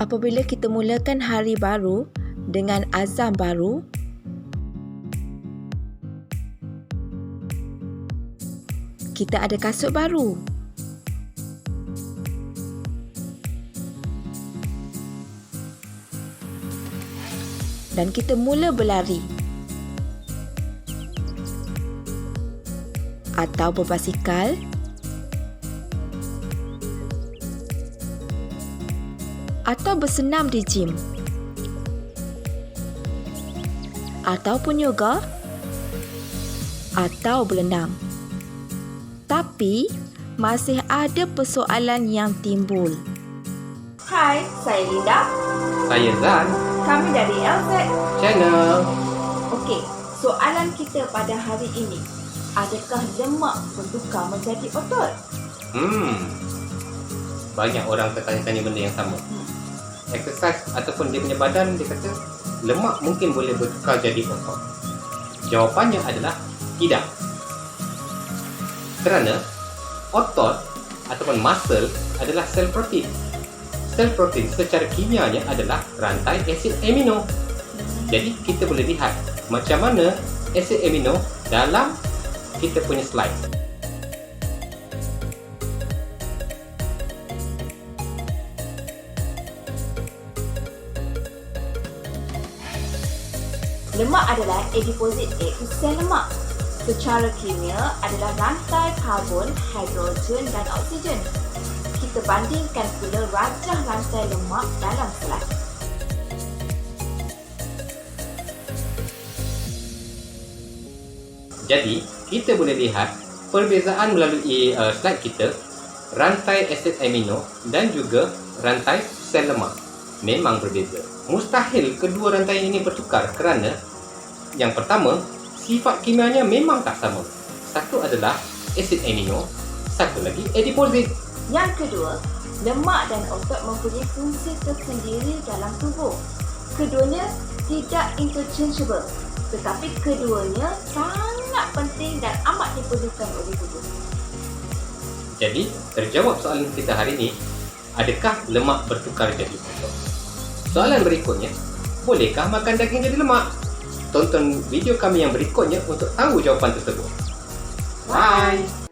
Apabila kita mulakan hari baru dengan azam baru, kita ada kasut baru. Dan kita mula berlari. Atau berbasikal. Atau bersenam di gym. Ataupun yoga. Atau berenang. Tapi masih ada persoalan yang timbul. Hai, saya Linda. Saya Zan, Kami dari LZ. channel. Okey, soalan kita pada hari ini. Adakah lemak bertukar menjadi otot? Hmm. Banyak orang tertanya-tanya benda yang sama. Hmm. Exercise ataupun dia punya badan dia kata lemak mungkin boleh bertukar jadi otot. Jawapannya adalah tidak. Kerana otot ataupun muscle adalah sel protein. Sel protein secara kimianya adalah rantai asid amino. Jadi kita boleh lihat macam mana asid amino dalam kita punya slide. Lemak adalah adiposit iaitu sel lemak. Secara kimia adalah rantai karbon, hidrogen dan oksigen. Kita bandingkan pula rajah rantai lemak dalam slide. Jadi, kita boleh lihat perbezaan melalui uh, slide kita rantai asid amino dan juga rantai sel lemak memang berbeza. Mustahil kedua rantai ini bertukar kerana yang pertama, sifat kimianya memang tak sama. Satu adalah asid amino, satu lagi adiposit. Yang kedua, lemak dan otot mempunyai fungsi tersendiri dalam tubuh. Keduanya tidak interchangeable, tetapi keduanya sangat penting dan amat diperlukan oleh tubuh. Jadi, terjawab soalan kita hari ini, adakah lemak bertukar jadi otot? Soalan berikutnya, bolehkah makan daging jadi lemak? Tonton video kami yang berikutnya untuk tahu jawapan tersebut. Bye!